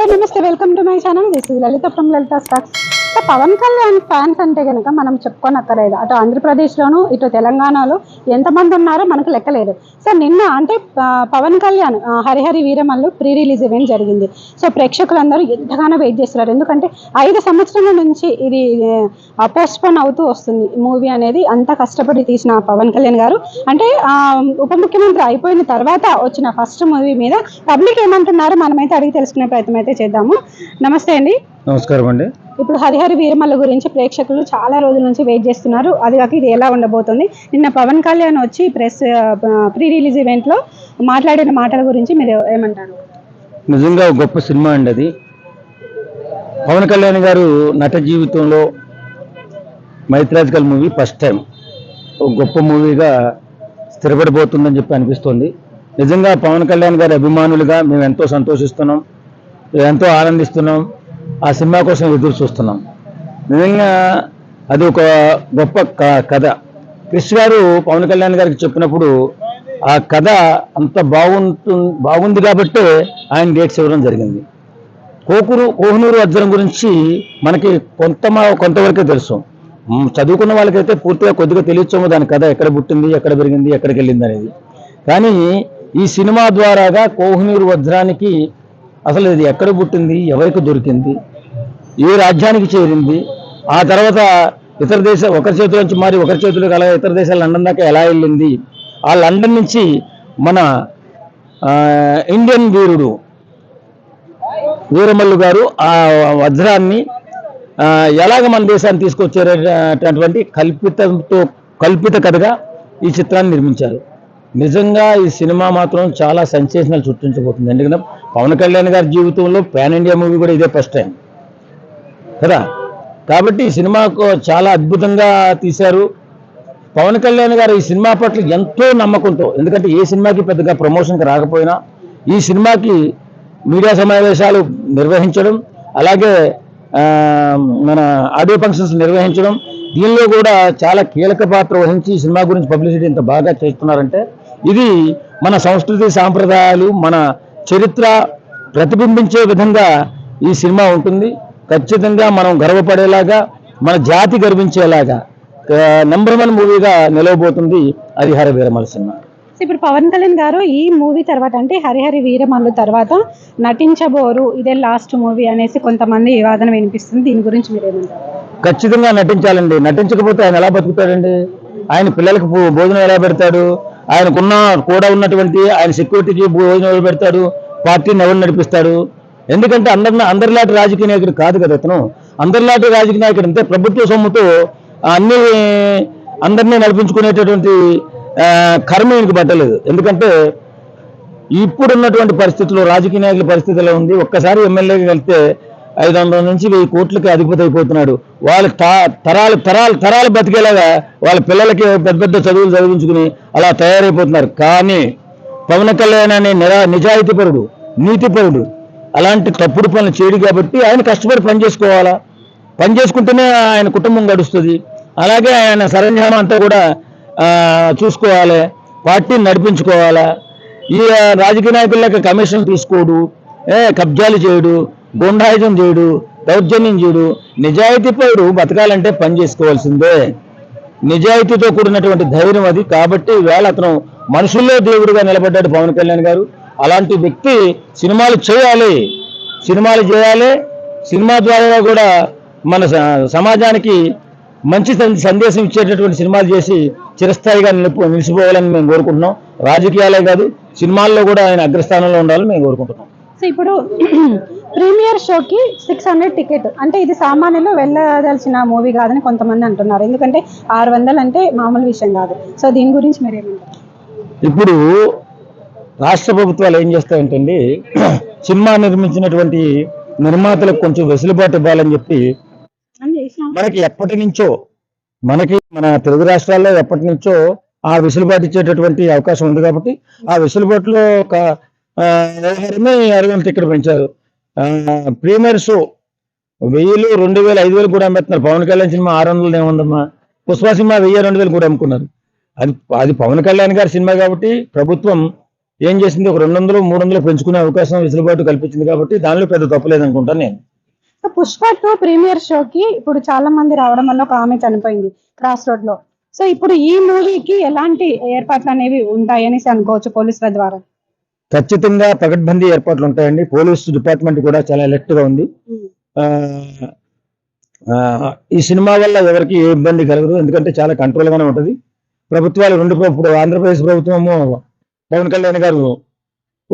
Hello నమస్తే welcome to my channel this is Lalitha from Lalitha stocks Pawan Kalyan fans అంటే కనుక మనం చెప్పుకోనక్కర్లేదు. అటు ఆంధ్రప్రదేశ్లోను ఇటు తెలంగాణలో ఎంతమంది ఉన్నారో మనకు లెక్కలేదు. సో నిన్న అంటే Pawan Kalyan Harihari Veeramallu pre release event జరిగింది. సో ప్రేక్షకులందరూ ఎంతగానో వెయిట్ చేస్తున్నారు. ఎందుకంటే ఐదు సంవత్సరాల నుంచి ఇది పోస్ట్పోన్ అవుతూ వస్తుంది మూవీ అనేది. అంత కష్టపడి తీసిన పవన్ కళ్యాణ్ గారు. అంటే ఉప ముఖ్యమంత్రి అయిపోయిన తర్వాత వచ్చిన ఫస్ట్ మూవీ మీద పబ్లిక్ ఏమంటున్నారో మనమైతే అడిగి తెలుసుకునే ప్రయత్నం అయితే చేద్దాము. నమస్తే అండి. నమస్కారం అండి. ఇప్పుడు హరిహరి వీరమల్ల గురించి ప్రేక్షకులు చాలా రోజుల నుంచి వెయిట్ చేస్తున్నారు. అది కాక ఇది ఎలా ఉండబోతుంది? నిన్న పవన్ కళ్యాణ్ వచ్చి ప్రెస్ ప్రీ రిలీజ్ ఈవెంట్లో మాట్లాడిన మాటల గురించి మీరు ఏమంటారు? నిజంగా గొప్ప సినిమా అండి అది. పవన్ కళ్యాణ్ గారు నట జీవితంలో మైత్రాజికల్ మూవీ ఫస్ట్ టైం. ఒక గొప్ప మూవీగా స్థిరపడిపోతుందని చెప్పి అనిపిస్తుంది. నిజంగా పవన్ కళ్యాణ్ గారి అభిమానులుగా మేము ఎంతో సంతోషిస్తున్నాం. ఎంతో ఆనందిస్తున్నాం. ఆ సినిమా కోసం ఎదురు చూస్తున్నాం. నిజంగా అది ఒక గొప్ప క- కథ. క్రిష్ గారు పవన్ కళ్యాణ్ గారికి చెప్పినప్పుడు ఆ కథ అంత బాగుంటు బాగుంది కాబట్టే ఆయన డేట్స్ ఇవ్వడం జరిగింది. కోకురు కోహనూరు వజ్రం గురించి మనకి కొంత మా- కొంతవరకే తెలుసు. చదువుకున్న వాళ్ళకైతే పూర్తిగా కొద్దిగా తెలియచ్చోమో దాని కథ ఎక్కడ పుట్టింది ఎక్కడ పెరిగింది ఎక్కడికి వెళ్ళింది అనేది. కానీ ఈ సినిమా ద్వారాగా కోహనూరు వజ్రానికి అసలు ఇది ఎక్కడ పుట్టింది ఎవరికి దొరికింది ఏ రాజ్యానికి చేరింది ఆ తర్వాత ఇతర దేశ ఒకరి చేతుల నుంచి మారి ఒకరి చేతులకు అలాగే ఇతర దేశాల లండన్ దాకా ఎలా వెళ్ళింది ఆ లండన్ నుంచి మన ఇండియన్ వీరుడు వీరమల్లు గారు ఆ వజ్రాన్ని ఎలాగ మన దేశాన్ని తీసుకొచ్చేటటువంటి కల్పితంతో కల్పిత కథగా ఈ చిత్రాన్ని నిర్మించారు. నిజంగా ఈ సినిమా మాత్రం చాలా సెన్సేషనల్ చుట్టించబోతుంది. ఎందుకంటే పవన్ కళ్యాణ్ గారి జీవితంలో పాన్ ఇండియా మూవీ కూడా ఇదే ఫస్ట్ టైం కదా? కాబట్టి ఈ సినిమాకు చాలా అద్భుతంగా తీశారు. పవన్ కళ్యాణ్ గారు ఈ సినిమా పట్ల ఎంతో నమ్మకంతో ఎందుకంటే ఏ సినిమాకి పెద్దగా ప్రమోషన్కి రాకపోయినా ఈ సినిమాకి మీడియా సమావేశాలు నిర్వహించడం అలాగే మన ఆడియో ఫంక్షన్స్ నిర్వహించడం దీనిలో కూడా చాలా కీలక పాత్ర వహించి సినిమా గురించి పబ్లిసిటీ ఇంత బాగా చేస్తున్నారంటే ఇది మన సంస్కృతి సాంప్రదాయాలు మన చరిత్ర ప్రతిబింబించే విధంగా ఈ సినిమా ఉంటుంది. ఖచ్చితంగా మనం గర్వపడేలాగా మన జాతి గర్వించేలాగా నెంబర్ వన్ మూవీగా నిలవబోతుంది హరిహర వీరమల సినిమా. ఇప్పుడు పవన్ కళ్యాణ్ గారు ఈ మూవీ తర్వాత అంటే హరిహరి వీరమల్లు తర్వాత నటించబోరు. ఇదే లాస్ట్ మూవీ అనేసి కొంతమంది వాదన వినిపిస్తుంది. దీని గురించి మీరు ఏమంటారు? ఖచ్చితంగా నటించాలండి. నటించకపోతే ఆయన ఎలా బతుకుతాడండి? ఆయన పిల్లలకు భోజనం ఎలా పెడతాడు? ఆయనకున్న కూడా ఉన్నటువంటి ఆయన సెక్యూరిటీకి భోజనం ఎవరు పెడతాడు పార్టీని ఎవరు నడిపిస్తాడు ఎందుకంటే అందరిని అందరిలాంటి రాజకీయ నాయకుడు కాదు కదా అతను. అందరిలాంటి రాజకీయ నాయకుడు అంటే ప్రభుత్వ సొమ్ముతో అన్ని అందరినీ నడిపించుకునేటటువంటి కర్మ ఈయనకి పట్టలేదు. ఎందుకంటే ఇప్పుడున్నటువంటి పరిస్థితుల్లో రాజకీయ నాయకుల పరిస్థితి ఎలా ఉంది? ఒక్కసారి ఎమ్మెల్యేకి వెళ్తే ఐదు వందల నుంచి వెయ్యి కోట్లకి అధిపతి అయిపోతున్నాడు. వాళ్ళ తా- తరాలు తరాలు తరాలు బతికేలాగా వాళ్ళ పిల్లలకి పెద్ద పెద్ద చదువులు చదివించుకుని అలా తయారైపోతున్నారు. కానీ పవన్ కళ్యాణ్ అనే నిరా నిజాయితీపరుడు నీతిపరుడు అలాంటి తప్పుడు పనులు చేయడు కాబట్టి ఆయన కష్టపడి పని చేసుకోవాలా? పని చేసుకుంటేనే ఆయన కుటుంబం గడుస్తుంది. అలాగే ఆయన సరంజామం అంతా కూడా చూసుకోవాలి. పార్టీని నడిపించుకోవాలా? ఈ రాజకీయ నాయకులకి కమిషన్ తీసుకోడు. ఏ కబ్జాలు చేయడు. గుండాయుధం చేయుడు దౌర్జన్యం చేయడు నిజాయితీపరుడు బతకాలంటే పని చేసుకోవాల్సిందే. నిజాయితీతో కూడినటువంటి ధైర్యం అది. కాబట్టి వేళ అతను మనుషుల్లో దేవుడిగా నిలబడ్డాడు పవన్ కళ్యాణ్ గారు. అలాంటి వ్యక్తి సినిమాలు చేయాలి. సినిమాలు చేయాలి. సినిమా ద్వారా కూడా మన సమాజానికి మంచి సందేశం ఇచ్చేటటువంటి సినిమాలు చేసి చిరస్థాయిగా నిలిపి నిలిచిపోవాలని మేము కోరుకుంటున్నాం. రాజకీయాలే కాదు సినిమాల్లో కూడా ఆయన అగ్రస్థానంలో ఉండాలని మేము కోరుకుంటున్నాం. సో ఇప్పుడు ప్రీమియర్ షోకి సిక్స్ హండ్రెడ్ టికెట్. అంటే ఇది సామాన్యులు వెళ్ళదలిచిన మూవీ కాదని కొంతమంది అంటున్నారు. ఎందుకంటే ఆరు వందలు అంటే మామూలు విషయం కాదు. సో దీని గురించి మీరు ఏమంటారు? ఇప్పుడు రాష్ట్ర ప్రభుత్వాలు ఏం చేస్తాయంటండి సినిమా నిర్మించినటువంటి నిర్మాతలకు కొంచెం వెసులుబాటు ఇవ్వాలని చెప్పి మనకి ఎప్పటి నుంచో మనకి మన తెలుగు రాష్ట్రాల్లో ఎప్పటి నుంచో ఆ వెసులుబాటు ఇచ్చేటటువంటి అవకాశం ఉంది కాబట్టి ఆ వెసులుబాటులో ఒక ఆ, వ్యవహారమే టికెట్ పెంచారు. ఆ, ప్రీమియర్ షో. వెయ్యిలు రెండు వేలు ఐదు వేలు కూడా అమ్మేస్తున్నారు. పవన్ కళ్యాణ్ సినిమా ఆరు వందలు ఏముందమ్మా? పుష్ప సినిమా వెయ్యి రెండు వేలు కూడా అమ్ముకున్నారు. అది అది పవన్ కళ్యాణ్ గారి సినిమా కాబట్టి ప్రభుత్వం ఏం చేసింది? ఒక రెండు వందలు మూడు వందలు పెంచుకునే అవకాశం వెసులుబాటు కల్పించింది కాబట్టి దానిలో పెద్ద తప్పలేదు అనుకుంటాను నేను. పుష్ప టూ ప్రీమియర్ షోకి ఇప్పుడు చాలా మంది రావడం వల్ల ఒక ఆమె చనిపోయింది క్రాస్ రోడ్లో సో ఇప్పుడు ఈ మూవీకి ఎలాంటి ఏర్పాట్లు అనేవి ఉంటాయనేసి అనుకోవచ్చు పోలీసుల ద్వారా? ఖచ్చితంగా పకడ్బందీ ఏర్పాట్లు ఉంటాయండి. పోలీసు డిపార్ట్మెంట్ కూడా చాలా alert గా ఉంది. ఈ సినిమా వల్ల ఎవరికి ఏ ఇబ్బంది కలగదు. ఎందుకంటే చాలా కంట్రోల్ గానే ఉంటది. ప్రభుత్వాలు రెండు ఇప్పుడు ఆంధ్రప్రదేశ్ ప్రభుత్వము పవన్ కళ్యాణ్ గారు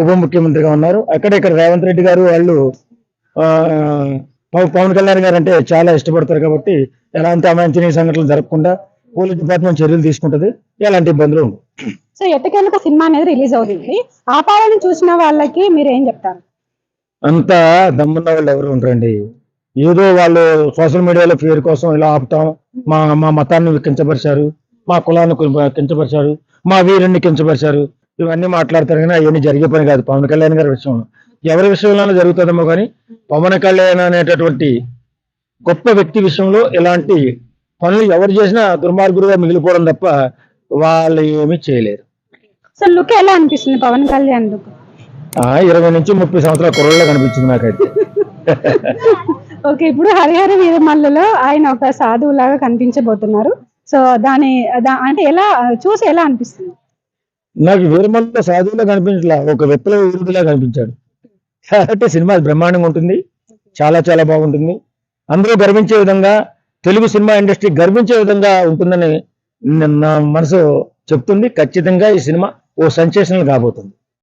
ఉప ముఖ్యమంత్రిగా ఉన్నారు. అక్కడ ఇక్కడ రేవంత్ రెడ్డి గారు వాళ్ళు పవన్ కళ్యాణ్ గారు అంటే చాలా ఇష్టపడతారు కాబట్టి ఎలాంటి అవాంఛనీయ సంఘటనలు జరగకుండా పోలీస్ డిపార్ట్మెంట్ చర్యలు తీసుకుంటది. ఎలాంటి ఇబ్బందులు ఉండవు. సో ఎట్టకేలకు సినిమా అనేది రిలీజ్ అవుతుంది. ఆపాలని చూసిన వాళ్ళకి మీరు ఏం చెప్తారు? అంత దమ్మున్న వాళ్ళు ఎవరు ఉంటారండి ఏదో వాళ్ళు సోషల్ మీడియాలో పేరు కోసం ఇలా ఆపుతాం. మా మా మతాన్ని కించపరిచారు. మా కులాన్ని కించపరిచారు. మా వీరుణ్ణి కించపరిచారు. ఇవన్నీ మాట్లాడతారు కానీ అవన్నీ జరిగే పని కాదు. పవన్ కళ్యాణ్ గారి విషయంలో. ఎవరి విషయంలో జరుగుతుందేమో కానీ పవన్ కళ్యాణ్ అనేటటువంటి గొప్ప వ్యక్తి విషయంలో ఇలాంటి పనులు ఎవరు చేసినా దుర్మార్గులుగా మిగిలిపోవడం తప్ప వాళ్ళు ఏమీ చేయలేరు. సో లుక్ ఎలా అనిపిస్తుంది? పవన్ కళ్యాణ్ లుక్ ఆ ఇరవై నుంచి ముప్పై సంవత్సరాల కుర్రల్లో కనిపించింది నాకైతే. ఓకే ఇప్పుడు హరిహర వీరమల్లులో ఆయన ఒక సాధువు లాగా కనిపించబోతున్నారు. సో దాని అంటే ఎలా చూసి ఎలా అనిపిస్తుంది? నాకు వీరమల్ల సాధువులా కనిపించలా ఒక విప్లవ వీరుడిలా కనిపించాడు. కాబట్టి సినిమా బ్రహ్మాండంగా ఉంటుంది చాలా చాలా బాగుంటుంది. అందరూ గర్వించే విధంగా తెలుగు సినిమా ఇండస్ట్రీ గర్వించే విధంగా ఉంటుందని నా మనసు చెప్తుంది ఖచ్చితంగా ఈ సినిమా ఓ సెన్సేషనల్ కాబోతుంది.